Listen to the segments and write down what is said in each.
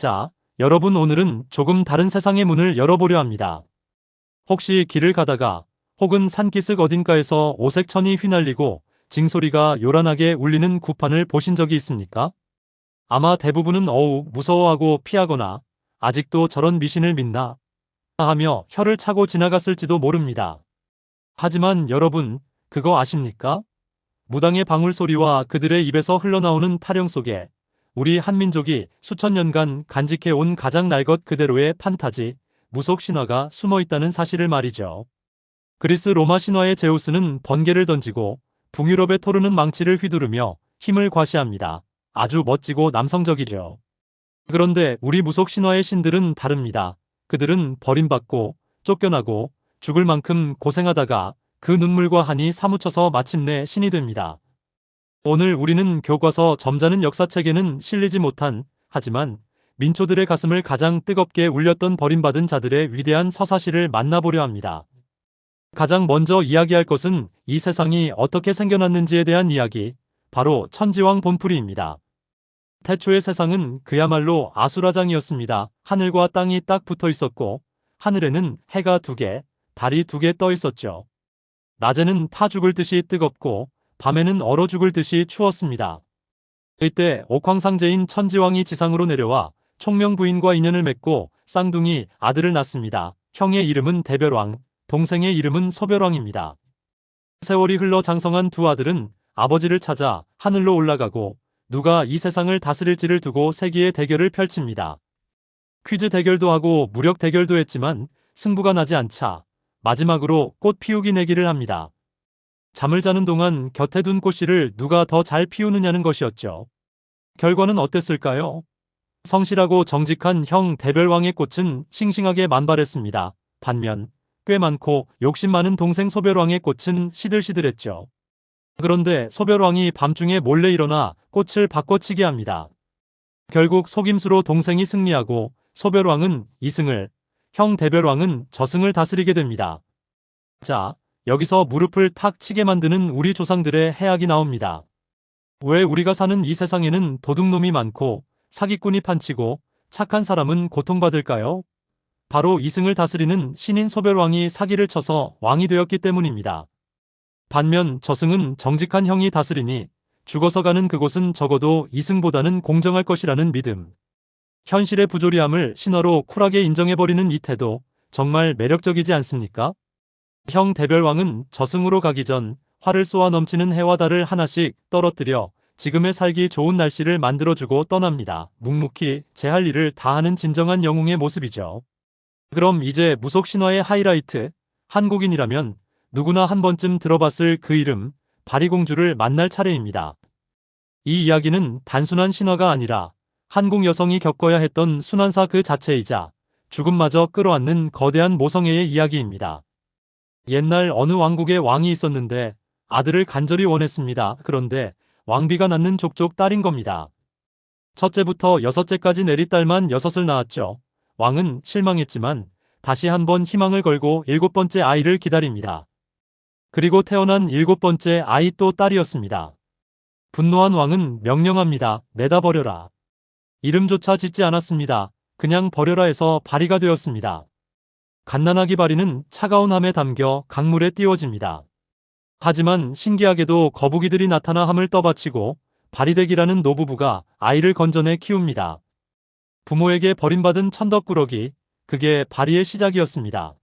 자, 여러분 오늘은 조금 다른 세상의 문을 열어보려 합니다. 혹시 길을 가다가 혹은 산기슭 어딘가에서 오색천이 휘날리고 징소리가 요란하게 울리는 구판을 보신 적이 있습니까? 아마 대부분은 어우 무서워하고 피하거나 아직도 저런 미신을 믿나 하며 혀를 차고 지나갔을지도 모릅니다. 하지만 여러분 그거 아십니까? 무당의 방울 소리와 그들의 입에서 흘러나오는 타령 속에 우리 한민족이 수천 년간 간직해 온 가장 날 것 그대로의 판타지, 무속 신화가 숨어 있다는 사실을 말이죠. 그리스 로마 신화의 제우스는 번개를 던지고 북유럽의 토르는 망치를 휘두르며 힘을 과시합니다. 아주 멋지고 남성적이죠. 그런데 우리 무속 신화의 신들은 다릅니다. 그들은 버림받고 쫓겨나고 죽을 만큼 고생하다가 그 눈물과 한이 사무쳐서 마침내 신이 됩니다. 오늘 우리는 교과서 점잖은 역사책에는 실리지 못한 하지만 민초들의 가슴을 가장 뜨겁게 울렸던 버림받은 자들의 위대한 서사시를 만나보려 합니다. 가장 먼저 이야기할 것은 이 세상이 어떻게 생겨났는지에 대한 이야기, 바로 천지왕 본풀이입니다. 태초의 세상은 그야말로 아수라장이었습니다. 하늘과 땅이 딱 붙어 있었고, 하늘에는 해가 두 개, 달이 두 개 떠 있었죠. 낮에는 타 죽을 듯이 뜨겁고, 밤에는 얼어 죽을 듯이 추웠습니다. 이때 옥황상제인 천지왕이 지상으로 내려와 총명 부인과 인연을 맺고 쌍둥이 아들을 낳습니다. 형의 이름은 대별왕, 동생의 이름은 소별왕입니다. 세월이 흘러 장성한 두 아들은 아버지를 찾아 하늘로 올라가고 누가 이 세상을 다스릴지를 두고 세기의 대결을 펼칩니다. 퀴즈 대결도 하고 무력 대결도 했지만 승부가 나지 않자 마지막으로 꽃 피우기 내기를 합니다. 잠을 자는 동안 곁에 둔 꽃씨를 누가 더 잘 피우느냐는 것이었죠. 결과는 어땠을까요? 성실하고 정직한 형 대별왕의 꽃은 싱싱하게 만발했습니다. 반면 꽤 많고 욕심 많은 동생 소별왕의 꽃은 시들시들했죠. 그런데 소별왕이 밤중에 몰래 일어나 꽃을 바꿔치게 합니다. 결국 속임수로 동생이 승리하고 소별왕은 이승을, 형 대별왕은 저승을 다스리게 됩니다. 자, 여기서 무릎을 탁 치게 만드는 우리 조상들의 해악이 나옵니다. 왜 우리가 사는 이 세상에는 도둑놈이 많고 사기꾼이 판치고 착한 사람은 고통받을까요? 바로 이승을 다스리는 신인 소별왕이 사기를 쳐서 왕이 되었기 때문입니다. 반면 저승은 정직한 형이 다스리니 죽어서 가는 그곳은 적어도 이승보다는 공정할 것이라는 믿음. 현실의 부조리함을 신화로 쿨하게 인정해버리는 이 태도 정말 매력적이지 않습니까? 형 대별왕은 저승으로 가기 전 활을 쏘아 넘치는 해와 달을 하나씩 떨어뜨려 지금의 살기 좋은 날씨를 만들어주고 떠납니다. 묵묵히 제 할 일을 다 하는 진정한 영웅의 모습이죠. 그럼 이제 무속 신화의 하이라이트, 한국인이라면 누구나 한 번쯤 들어봤을 그 이름, 바리공주를 만날 차례입니다. 이 이야기는 단순한 신화가 아니라 한국 여성이 겪어야 했던 순환사 그 자체이자 죽음마저 끌어안는 거대한 모성애의 이야기입니다. 옛날 어느 왕국에 왕이 있었는데 아들을 간절히 원했습니다. 그런데 왕비가 낳는 족족 딸인 겁니다. 첫째부터 여섯째까지 내리딸만 여섯을 낳았죠. 왕은 실망했지만 다시 한번 희망을 걸고 일곱 번째 아이를 기다립니다. 그리고 태어난 일곱 번째 아이 또 딸이었습니다. 분노한 왕은 명령합니다. 내다 버려라. 이름조차 짓지 않았습니다. 그냥 버려라 해서 발이가 되었습니다. 갓난아기 바리는 차가운 함에 담겨 강물에 띄워집니다. 하지만 신기하게도 거북이들이 나타나 함을 떠받치고 바리댁이라는 노부부가 아이를 건져내 키웁니다. 부모에게 버림받은 천덕꾸러기, 그게 바리의 시작이었습니다.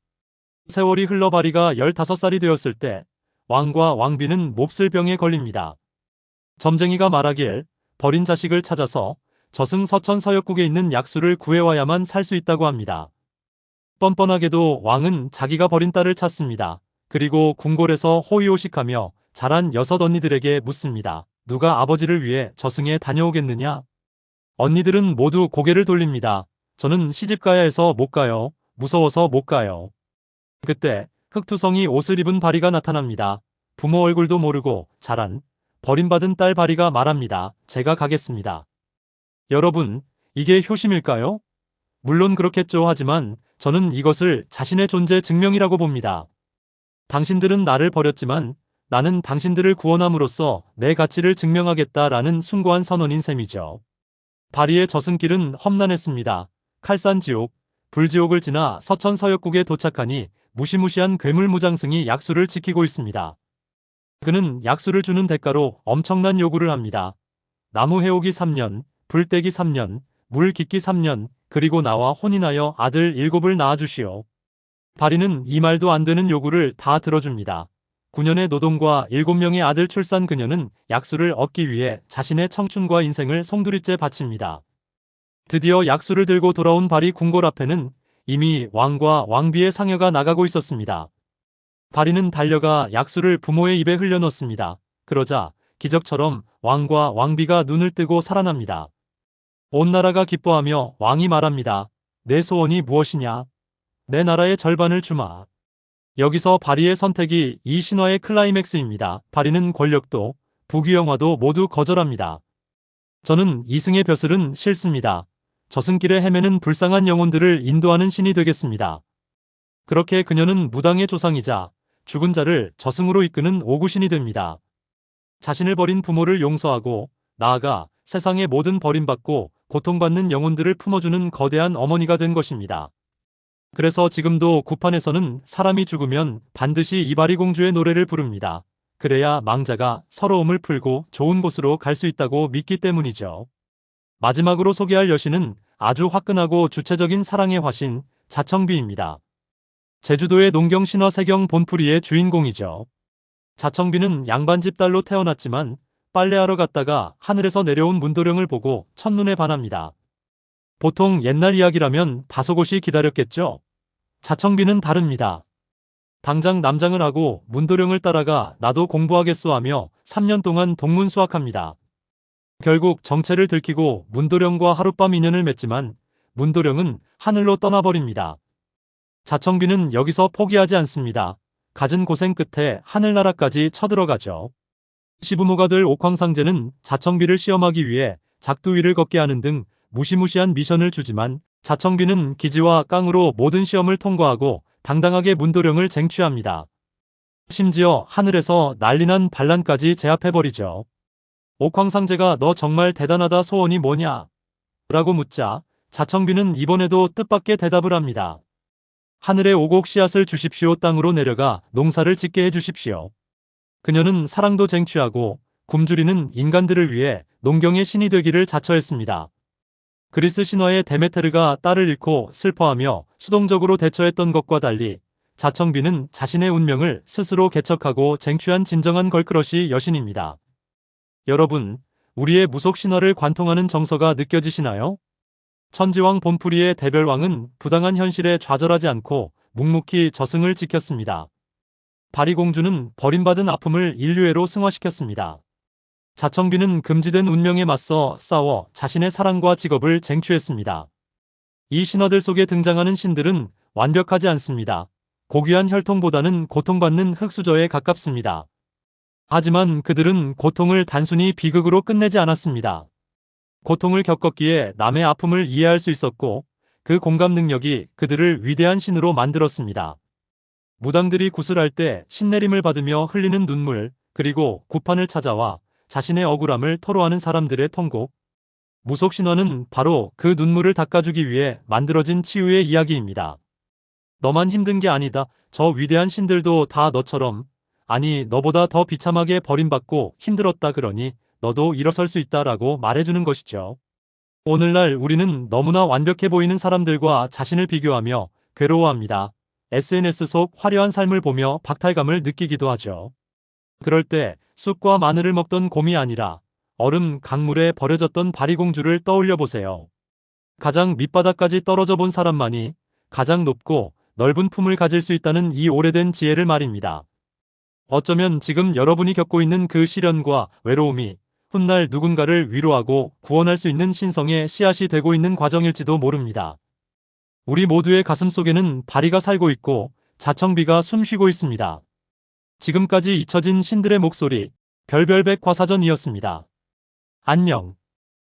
세월이 흘러 바리가 15살이 되었을 때 왕과 왕비는 몹쓸 병에 걸립니다. 점쟁이가 말하길 버린 자식을 찾아서 저승 서천 서역국에 있는 약수를 구해와야만 살 수 있다고 합니다. 뻔뻔하게도 왕은 자기가 버린 딸을 찾습니다. 그리고 궁궐에서 호의호식하며 자란 여섯 언니들에게 묻습니다. 누가 아버지를 위해 저승에 다녀오겠느냐? 언니들은 모두 고개를 돌립니다. 저는 시집가야 해서 못 가요. 무서워서 못 가요. 그때 흑투성이 옷을 입은 바리가 나타납니다. 부모 얼굴도 모르고 자란 버림받은 딸 바리가 말합니다. 제가 가겠습니다. 여러분, 이게 효심일까요? 물론 그렇겠죠 하지만 저는 이것을 자신의 존재 증명이라고 봅니다. 당신들은 나를 버렸지만 나는 당신들을 구원함으로써 내 가치를 증명하겠다라는 숭고한 선언인 셈이죠. 바리의 저승길은 험난했습니다. 칼산지옥, 불지옥을 지나 서천 서역국에 도착하니 무시무시한 괴물 무장승이 약수를 지키고 있습니다. 그는 약수를 주는 대가로 엄청난 요구를 합니다. 나무 해오기 3년, 불 떼기 3년, 물 깃기 3년, 그리고 나와 혼인하여 아들 일곱을 낳아주시오. 바리는 이 말도 안 되는 요구를 다 들어줍니다. 9년의 노동과 7명의 아들 출산 그녀는 약수를 얻기 위해 자신의 청춘과 인생을 송두리째 바칩니다. 드디어 약수를 들고 돌아온 바리 궁궐 앞에는 이미 왕과 왕비의 상여가 나가고 있었습니다. 바리는 달려가 약수를 부모의 입에 흘려넣습니다. 그러자 기적처럼 왕과 왕비가 눈을 뜨고 살아납니다. 온 나라가 기뻐하며 왕이 말합니다. 내 소원이 무엇이냐? 내 나라의 절반을 주마. 여기서 바리의 선택이 이 신화의 클라이맥스입니다. 바리는 권력도 부귀영화도 모두 거절합니다. 저는 이승의 벼슬은 싫습니다. 저승길에 헤매는 불쌍한 영혼들을 인도하는 신이 되겠습니다. 그렇게 그녀는 무당의 조상이자 죽은 자를 저승으로 이끄는 오구신이 됩니다. 자신을 버린 부모를 용서하고 나아가 세상의 모든 버림받고 고통받는 영혼들을 품어주는 거대한 어머니가 된 것입니다. 그래서 지금도 구판에서는 사람이 죽으면 반드시 이바리 공주의 노래를 부릅니다. 그래야 망자가 서러움을 풀고 좋은 곳으로 갈 수 있다고 믿기 때문이죠. 마지막으로 소개할 여신은 아주 화끈하고 주체적인 사랑의 화신 자청비입니다. 제주도의 농경 신화 세경 본풀이의 주인공이죠. 자청비는 양반집 딸로 태어났지만 빨래하러 갔다가 하늘에서 내려온 문도령을 보고 첫눈에 반합니다. 보통 옛날 이야기라면 다소곳이 기다렸겠죠. 자청비는 다릅니다. 당장 남장을 하고 문도령을 따라가 나도 공부하겠소 하며 3년 동안 동문 수학합니다. 결국 정체를 들키고 문도령과 하룻밤 인연을 맺지만 문도령은 하늘로 떠나버립니다. 자청비는 여기서 포기하지 않습니다. 갖은 고생 끝에 하늘나라까지 쳐들어가죠. 시부모가 될 옥황상제는 자청비를 시험하기 위해 작두 위를 걷게 하는 등 무시무시한 미션을 주지만 자청비는 기지와 깡으로 모든 시험을 통과하고 당당하게 문도령을 쟁취합니다. 심지어 하늘에서 난리난 반란까지 제압해버리죠. 옥황상제가 너 정말 대단하다 소원이 뭐냐? 라고 묻자 자청비는 이번에도 뜻밖의 대답을 합니다. 하늘에 오곡 씨앗을 주십시오 땅으로 내려가 농사를 짓게 해주십시오. 그녀는 사랑도 쟁취하고 굶주리는 인간들을 위해 농경의 신이 되기를 자처했습니다. 그리스 신화의 데메테르가 딸을 잃고 슬퍼하며 수동적으로 대처했던 것과 달리 자청비는 자신의 운명을 스스로 개척하고 쟁취한 진정한 걸크러시 여신입니다. 여러분, 우리의 무속 신화를 관통하는 정서가 느껴지시나요? 천지왕 본풀이의 대별왕은 부당한 현실에 좌절하지 않고 묵묵히 저승을 지켰습니다. 바리공주는 버림받은 아픔을 인류애로 승화시켰습니다. 자청비는 금지된 운명에 맞서 싸워 자신의 사랑과 직업을 쟁취했습니다. 이 신화들 속에 등장하는 신들은 완벽하지 않습니다. 고귀한 혈통보다는 고통받는 흙수저에 가깝습니다. 하지만 그들은 고통을 단순히 비극으로 끝내지 않았습니다. 고통을 겪었기에 남의 아픔을 이해할 수 있었고 그 공감 능력이 그들을 위대한 신으로 만들었습니다. 무당들이 구슬할 때 신내림을 받으며 흘리는 눈물, 그리고 구판을 찾아와 자신의 억울함을 토로하는 사람들의 통곡. 무속신화는 바로 그 눈물을 닦아주기 위해 만들어진 치유의 이야기입니다. 너만 힘든 게 아니다. 저 위대한 신들도 다 너처럼 아니 너보다 더 비참하게 버림받고 힘들었다 그러니 너도 일어설 수 있다라고 말해주는 것이죠. 오늘날 우리는 너무나 완벽해 보이는 사람들과 자신을 비교하며 괴로워합니다. SNS 속 화려한 삶을 보며 박탈감을 느끼기도 하죠. 그럴 때 쑥과 마늘을 먹던 곰이 아니라 얼음 강물에 버려졌던 바리공주를 떠올려 보세요. 가장 밑바닥까지 떨어져 본 사람만이 가장 높고 넓은 품을 가질 수 있다는 이 오래된 지혜를 말입니다. 어쩌면 지금 여러분이 겪고 있는 그 시련과 외로움이 훗날 누군가를 위로하고 구원할 수 있는 신성의 씨앗이 되고 있는 과정일지도 모릅니다. 우리 모두의 가슴 속에는 바리가 살고 있고 자청비가 숨쉬고 있습니다. 지금까지 잊혀진 신들의 목소리 별별백 과사전이었습니다. 안녕.